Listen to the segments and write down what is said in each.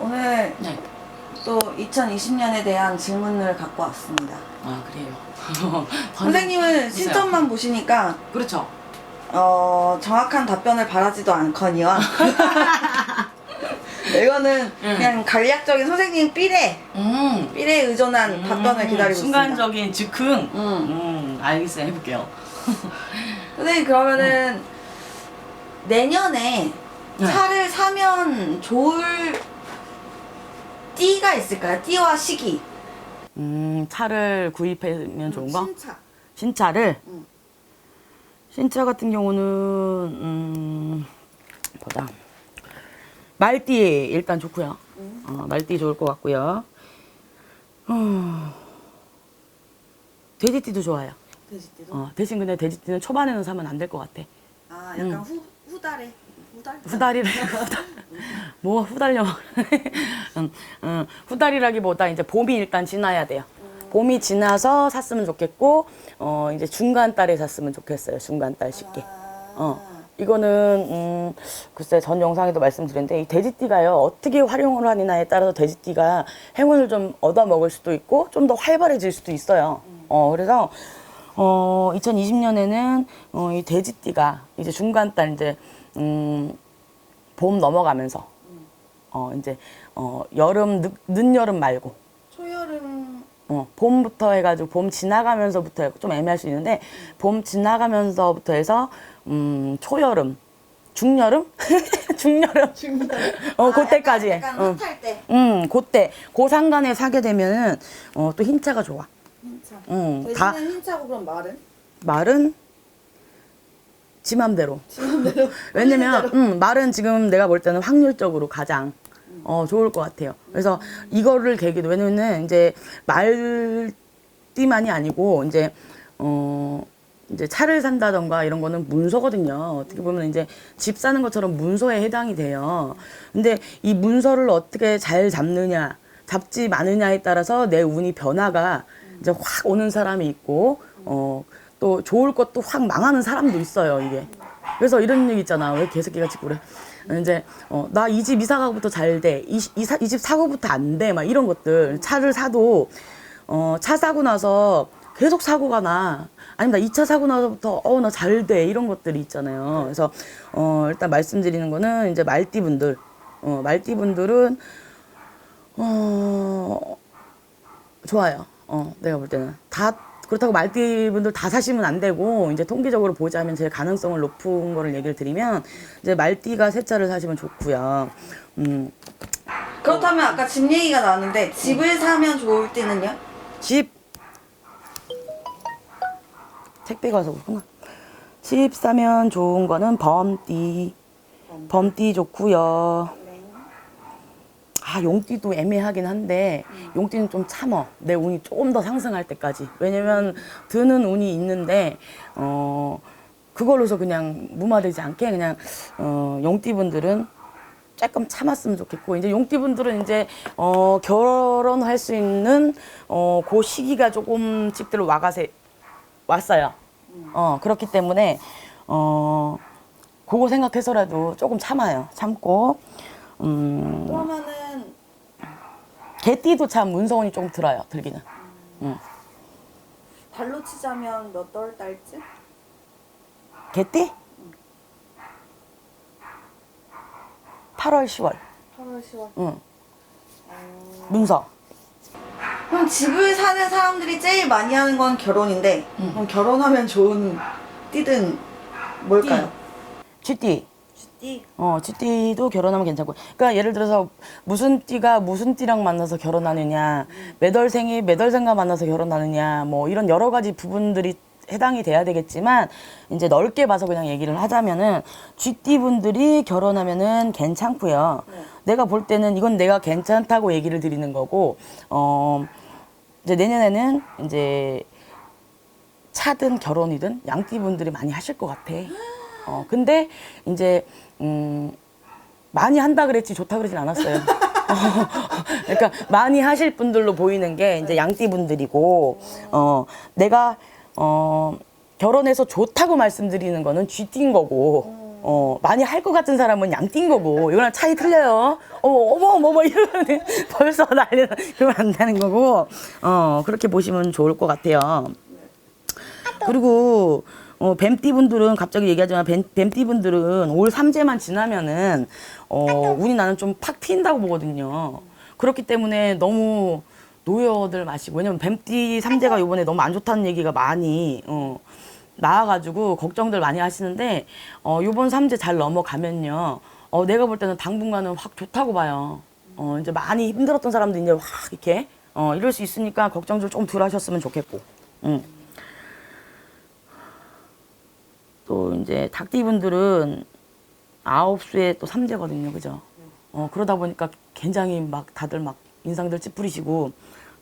오늘 네. 또 2020년에 대한 질문을 갖고 왔습니다. 아 그래요. 선생님은 신점만 보시니까 그렇죠. 어, 정확한 답변을 바라지도 않거니와 이거는 음. 그냥 간략적인 선생님 삘에 음. 삘에 의존한 답변을 음, 기다리고 있습니다. 순간적인 즉흥. 음. 음. 알겠어요. 해볼게요. 선생님 그러면은 내년에 네. 차를 사면 좋을 띠가 있을까요? 띠와 시기. 음 차를 구입하면 좋은 거? 신차. 신차를 응. 신차 같은 경우는 음 보자 말띠 일단 좋고요. 어, 말띠 좋을 것 같고요. 어, 돼지띠도 좋아요. 돼지띠도. 어, 대신 근데 돼지띠는 초반에는 사면 안 될 것 같아. 아 약간 음. 후 후달에 후달. 후다리를 후달 뭐 후달려 후달이라기보다 이제 봄이 일단 지나야 돼요. 봄이 지나서 샀으면 좋겠고 어 이제 중간 달에 샀으면 좋겠어요. 중간 달 쉽게. 어 이거는 음 글쎄 전 영상에도 말씀드렸는데 이 돼지띠가요 어떻게 활용을 하느냐에 따라서 돼지띠가 행운을 좀 얻어 먹을 수도 있고 좀 더 활발해질 수도 있어요. 어 그래서 어 2020년에는 어, 이 돼지띠가 이제 중간 달 이제 음, 봄 넘어가면서 어 이제 어 여름 늦, 늦여름 말고 초여름 어, 봄부터 해가지고 봄 지나가면서부터 해- 좀 애매할 수 있는데 봄 지나가면서부터 해서 음 초여름 중여름 중여름 어 그때까지 아, 약간 응. 핫할 때. 음 그때 그 상간에 사게 되면은 어 또 흰차가 좋아 흰차. 음, 대신에 다- 흰차고 그럼 말은? 말은 지 맘대로. 왜냐면 음, 말은 지금 내가 볼 때는 확률적으로 가장 어, 좋을 것 같아요. 그래서 이거를 계기로 왜냐면은 이제 말띠만이 아니고 이제 어 이제 차를 산다던가 이런 거는 문서거든요. 어떻게 보면 이제 집 사는 것처럼 문서에 해당이 돼요. 근데 이 문서를 어떻게 잘 잡느냐, 잡지 마느냐에 따라서 내 운이 변화가 이제 확 오는 사람이 있고, 어, 또 좋을 것도 확 망하는 사람도 있어요, 이게. 그래서 이런 얘기 있잖아. 왜 개새끼가 짓고 그래. 이제, 어, 나 이 집 이사 가고부터 잘 돼. 이, 이, 사, 이집 사고부터 안 돼. 막 이런 것들. 차를 사도, 어, 차 사고 나서 계속 사고가 나. 아니면 나 2차 사고 나서부터, 어, 나 잘 돼. 이런 것들이 있잖아요. 그래서, 어, 일단 말씀드리는 거는 이제 말띠분들. 어, 말띠분들은, 어, 좋아요. 어, 내가 볼 때는. 다, 그렇다고 말띠분들 다 사시면 안 되고, 이제 통계적으로 보자면 제 가능성을 높은 거를 얘기를 드리면, 이제 말띠가 세 차를 사시면 좋고요. 음, 그렇다면 아까 집 얘기가 나왔는데 집을 사면 좋을 때는요? 집 택배 가서 그렇구나. 집 사면 좋은 거는 범띠. 범띠 좋고요. 아 용띠도 애매하긴 한데 용띠는 좀 참어. 내 운이 조금 더 상승할 때까지. 왜냐면 드는 운이 있는데 어 그걸로서 그냥 무마되지 않게 그냥 어 용띠분들은 조금 참았으면 좋겠고 이제 용띠분들은 이제 어 결혼할 수 있는 어그 시기가 조금씩들 와가세 왔어요. 어 그렇기 때문에 어 그거 생각해서라도 조금 참아요. 참고 음 그러면은 개띠도 참 문서운이 좀 들어요. 들기는. 달로 치자면 몇 월 달쯤? 개띠? 8월, 10월. 8월 10월. 응. 문서. 그럼 집을 사는 사람들이 제일 많이 하는 건 결혼인데 음. 그럼 결혼하면 좋은 띠든 뭘까요? 쥐띠. 띠. 어, 쥐띠도 결혼하면 괜찮고. 그러니까 예를 들어서 무슨 띠가 무슨 띠랑 만나서 결혼하느냐, 매달생이 매달생과 만나서 결혼하느냐, 뭐 이런 여러 가지 부분들이 해당이 돼야 되겠지만 이제 넓게 봐서 그냥 얘기를 하자면은 쥐띠 분들이 결혼하면은 괜찮고요. 네. 내가 볼 때는 이건 내가 괜찮다고 얘기를 드리는 거고 어 이제 내년에는 이제 차든 결혼이든 양띠 분들이 많이 하실 것 같아. 어 근데 이제 음 많이 한다 그랬지 좋다 그러진 않았어요. 그러니까 많이 하실 분들로 보이는 게 이제 양띠 분들이고 어 내가 어 결혼해서 좋다고 말씀드리는 거는 쥐띠인 거고 어, 많이 할 것 같은 사람은 양띵 거고, 이거랑 차이 틀려요. 어, 어머, 어머, 어머, 이러면 벌써 난리 나. 그러면 안 되는 거고, 어, 그렇게 보시면 좋을 것 같아요. 그리고, 어, 뱀띠 분들은, 갑자기 얘기하지만, 뱀, 뱀띠 분들은 올 삼재만 지나면은, 어, 운이 나는 좀 팍 튄다고 보거든요. 그렇기 때문에 너무 노여들 마시고, 왜냐면 뱀띠 삼재가 요번에 너무 안 좋다는 얘기가 많이, 어, 나와가지고 걱정들 많이 하시는데 어 요번 삼재 잘 넘어가면요 어 내가 볼 때는 당분간은 확 좋다고 봐요 어 이제 많이 힘들었던 사람도 이제 확 이렇게 어 이럴 수 있으니까 걱정 좀좀덜 하셨으면 좋겠고 음. 또 이제 닭띠 분들은 아홉 수에 또 삼재거든요 그죠 어 그러다 보니까 굉장히 막 다들 막 인상들 찌푸리시고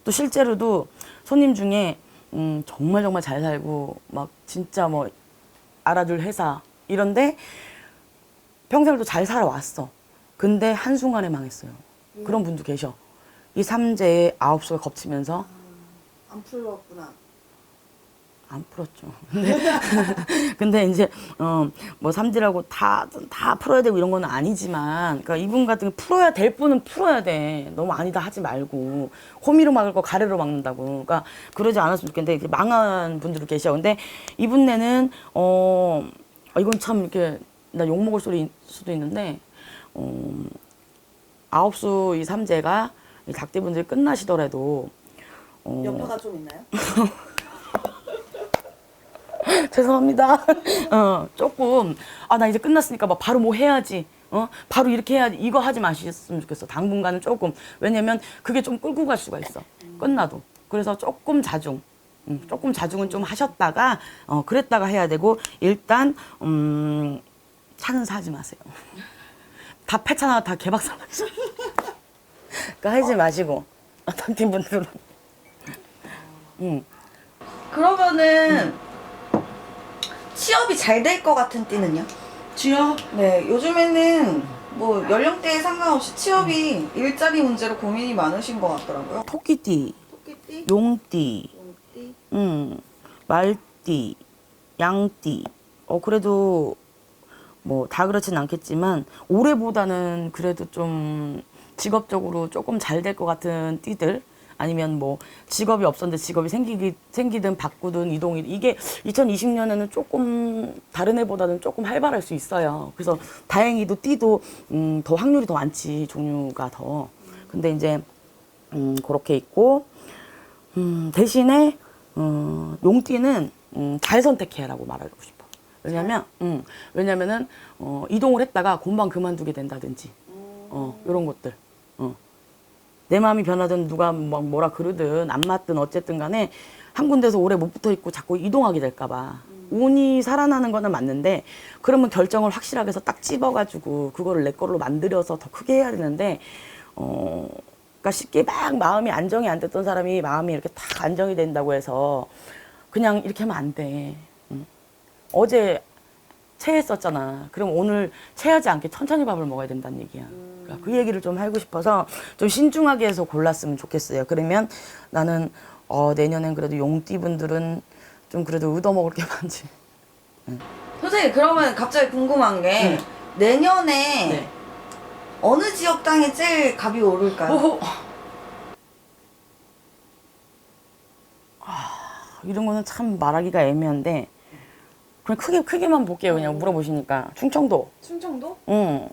또 실제로도 손님 중에 음, 정말 정말 잘 살고 막 진짜 뭐 알아줄 회사 이런데 평생을 또 잘 살아왔어. 근데 한순간에 망했어요. 그런 분도 계셔. 이 삼재에 아홉 수가 겹치면서 안 풀렸구나. 안 풀었죠. 근데, 근데 이제 어뭐 삼재라고 다 다 풀어야 되고 이런 건 아니지만, 그러니까 이분 같은 경우 풀어야 될 분은 풀어야 돼. 너무 아니다 하지 말고 호미로 막을 거 가래로 막는다고. 그러니까 그러지 않았으면 좋겠는데 망한 분들도 계셔. 근데 이분네는 어 아, 이건 참 이렇게 나 욕 먹을 소리 수도 있는데 어 아홉 수 이 삼재가 이 닭대분들이 끝나시더라도 어, 여파가 좀 있나요? 죄송합니다. 어, 조금, 아, 나 이제 끝났으니까 막 바로 뭐 해야지. 어? 바로 이렇게 해야지. 이거 하지 마셨으면 좋겠어. 당분간은 조금. 왜냐면 그게 좀 끌고 갈 수가 있어. 끝나도. 그래서 조금 자중. 음, 조금 자중은 좀 하셨다가, 어, 그랬다가 해야 되고, 일단, 음, 차는 사지 마세요. 다 폐차나 다 개박살 나죠. 그러니까 하지 마시고. 어떤 팀분들은. 음. 그러면은 취업이 잘 될 것 같은 띠는요? 취업? 네, 요즘에는 뭐 연령대에 상관없이 취업이 일자리 문제로 고민이 많으신 것 같더라고요. 토끼띠, 토끼띠, 용띠, 용띠, 음, 말띠, 양띠. 어 그래도 뭐 다 그렇진 않겠지만 올해보다는 그래도 좀 직업적으로 조금 잘 될 것 같은 띠들 아니면 뭐 직업이 없었는데 직업이 생기기 생기든 바꾸든 이동이 이게 2020년에는 조금 다른 해보다는 조금 활발할 수 있어요. 그래서 다행히도 띠도 음, 더 확률이 더 많지 종류가 더. 근데 이제 음, 그렇게 있고 음, 대신에 어, 용띠는 음, 잘 선택해라고 말하고 싶어. 왜냐면 음, 왜냐면은 어, 이동을 했다가 금방 그만두게 된다든지 어, 이런 것들. 어. 내 마음이 변하든 누가 막 뭐라 그러든 안 맞든 어쨌든 간에 한 군데서 오래 못 붙어 있고 자꾸 이동하게 될까 봐. 운이 살아나는 거는 맞는데 그러면 결정을 확실하게 해서 딱 집어가지고 그거를 내 거로 만들어서 더 크게 해야 되는데 어 그러니까 쉽게 막 마음이 안정이 안 됐던 사람이 마음이 이렇게 딱 안정이 된다고 해서 그냥 이렇게 하면 안 돼. 응. 어제 체했었잖아. 그럼 오늘 체하지 않게 천천히 밥을 먹어야 된다는 얘기야. 그러니까 그 얘기를 좀 하고 싶어서 좀 신중하게 해서 골랐으면 좋겠어요. 그러면 나는 어, 내년엔 그래도 용띠 분들은 좀 그래도 얻어먹을 게 많지. 선생님 그러면 갑자기 궁금한 게 네. 내년에 네. 어느 지역 땅에 제일 값이 오를까요? 오호. 아, 이런 거는 참 말하기가 애매한데 그냥 크게 크게만 볼게요. 그냥 물어보시니까 충청도, 충청도? 응,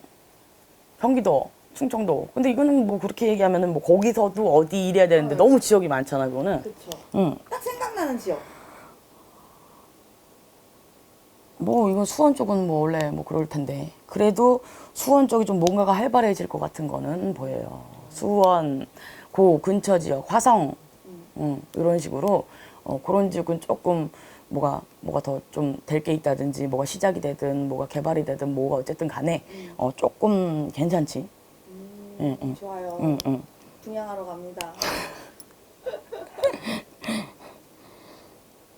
경기도, 충청도. 근데 이거는 뭐 그렇게 얘기하면은 뭐 거기서도 어디 이래야 되는데 너무 지역이 많잖아. 그거는. 그렇죠. 응. 딱 생각나는 지역. 뭐 이건 수원 쪽은 뭐 원래 뭐 그럴 텐데 그래도 수원 쪽이 좀 뭔가가 활발해질 것 같은 거는 보여요. 수원 고 근처 지역 화성 음, 이런 식으로 어, 그런 지역은 조금 뭐가 뭐가 더 좀 될 게 있다든지 뭐가 시작이 되든 뭐가 개발이 되든 뭐가 어쨌든 간에 어, 조금 괜찮지. 응, 응, 좋아요. 응, 응. 분양하러 갑니다.